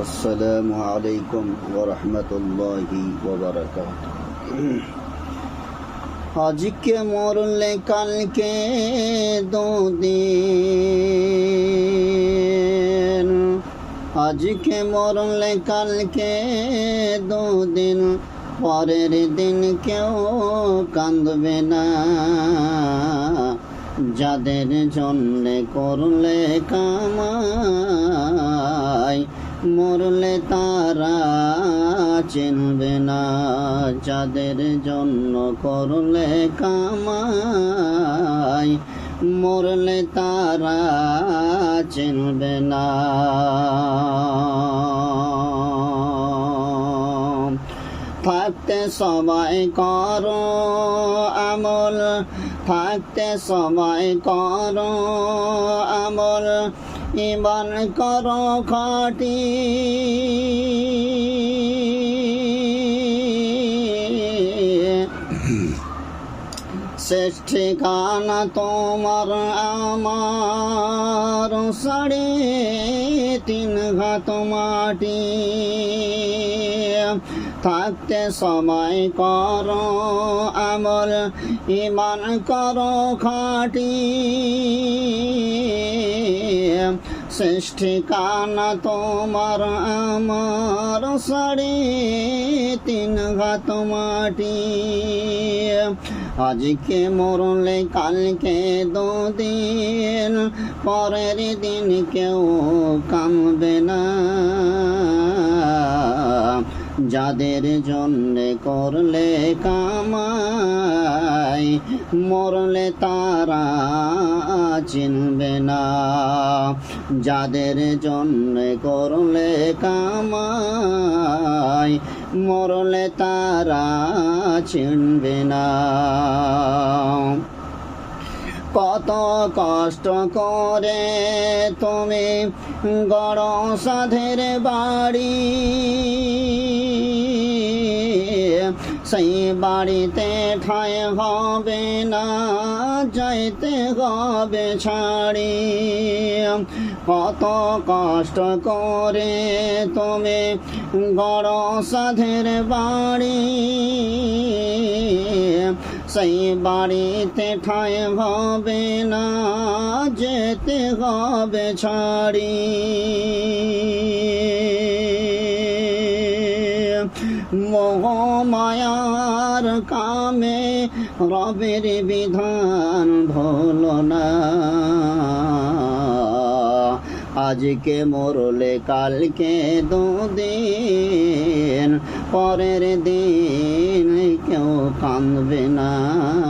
আসসালামু আলাইকুম ওরহমতুল্লাহি ওবরাকাত আজকে মরলে কালকে দুদিন। আজকে মরলে কালকে দুদিন। পরের দিন কেউ কাঁদবে না। যাদের জন্যে করলে কামায় মরলে তারা চিনবে না। যাদের জন্য করলে কামাই, মরলে তারা চিনবে না। থাকতে সবাই করো আমল, থাকতে সবাই কর আমল। ইমান করো খাটি। শেষ ঠিকানা তোমার আমার সাড়ে তিন ঘাত মাটি। থাকতে সময় করো আমল ইমান করো খাটি। শেষ ঠিকানা তোমার আমার সাড়ে তিন ঘাত মাটি। আজকে মরলে কালকে দুদিন, পরের দিন কেউ কামবে না। যাদের জন্যে করলে কামাই, মরলে তারা চিনবে না। যাদের জন্যে করলে কামাই, মরলে তারা চিনবে না। কত কষ্ট করে তুমি গড় সাধের বাড়ি সেই বাড়িতে ঠায় হবে না, যাইতে হবে ছাড়ি। কত কষ্ট করে তুমি গড় সাধের বাড়ি। সেই বাড়িতে ঠায় হবে না, যেতে হবে ছাড়ি। মোহমায়ার কামে, রবের বিধান ভুল না। আজকে মরলে কালকে দুদিন, পরের দিন কেউ কাঁদবে না।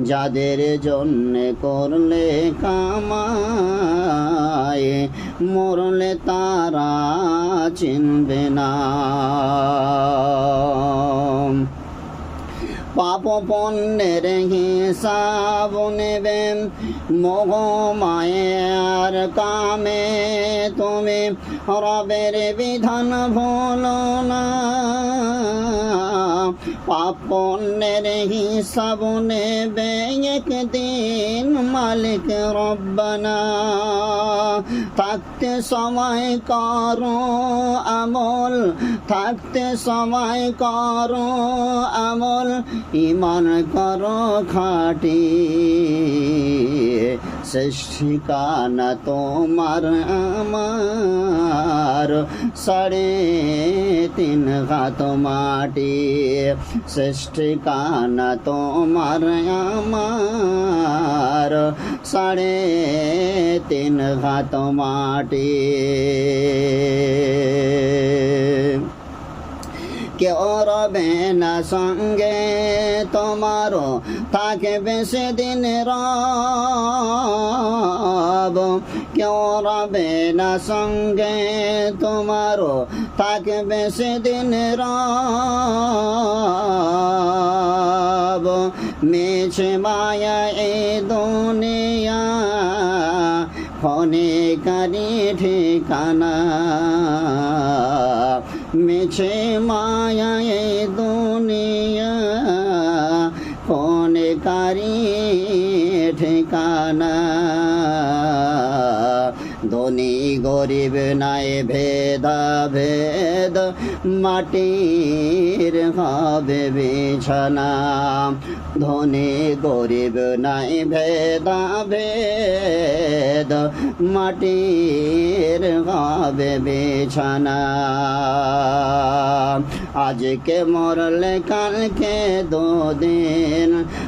যাদের জন্যে করলে কামাই মরলে তারা চিনবে না। পাপ পণ্যের হিসাব নেবেন মোহ কামে তুমি রবের বিধান ভুলো না। পাপ পণ্যের হিসাব নেবে একদিন মালিক রব্বানা। থাকতে সময় করো আমল, থাকতে সময় করো আমল ইমান করো খাটি। শেষ ঠিকানা তোমার আমার। সাড়ে তিন হাত মাটি সৃষ্টি ঠিকানা তোমার আমার সাড়ে তিন হাত মাটি কেউ রবে না সঙ্গে তোমারও থাকবে সেদিন রব কেউ রবে না সঙ্গে তোমারও থাকবে সেদিন রব। মেছে মায়া এ দুনিয়া কারি ঠিকানা। মেছে মায়া এ দুনিয়া কারি ঠিকানা। ধনী গরিব নাই ভেদা ভেদ মাটির হবে বিছানা। ধনী গরিব নাই ভেদা ভেদ মাটির হবে বিছানা। আজকে মরলে কালকে দুদিন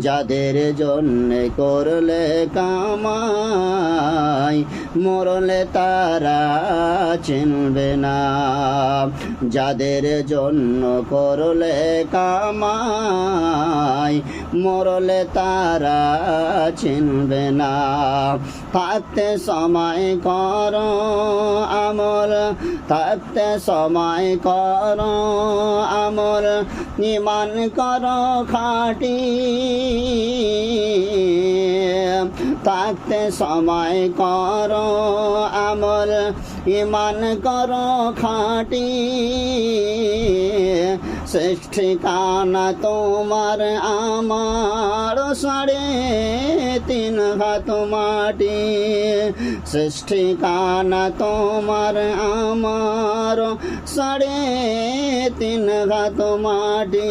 যাদের জন্য করলে কামাই মরলে তারা চিনবে না। যাদের জন্য করলে কামাই, মরলে তারা চিনবে না। থাকতে সময় কর আমল, থাকতে সময় কর আমল। ইমান কর খাটি থাকতে সময় কর, আমল ইমান কর খাটি। শেষ ঠিকানা তোমার আমার সাড়ে তিন হাত মাটি। শেষ ঠিকানা তোমার আমার সাড়ে তিন হাত মাটি।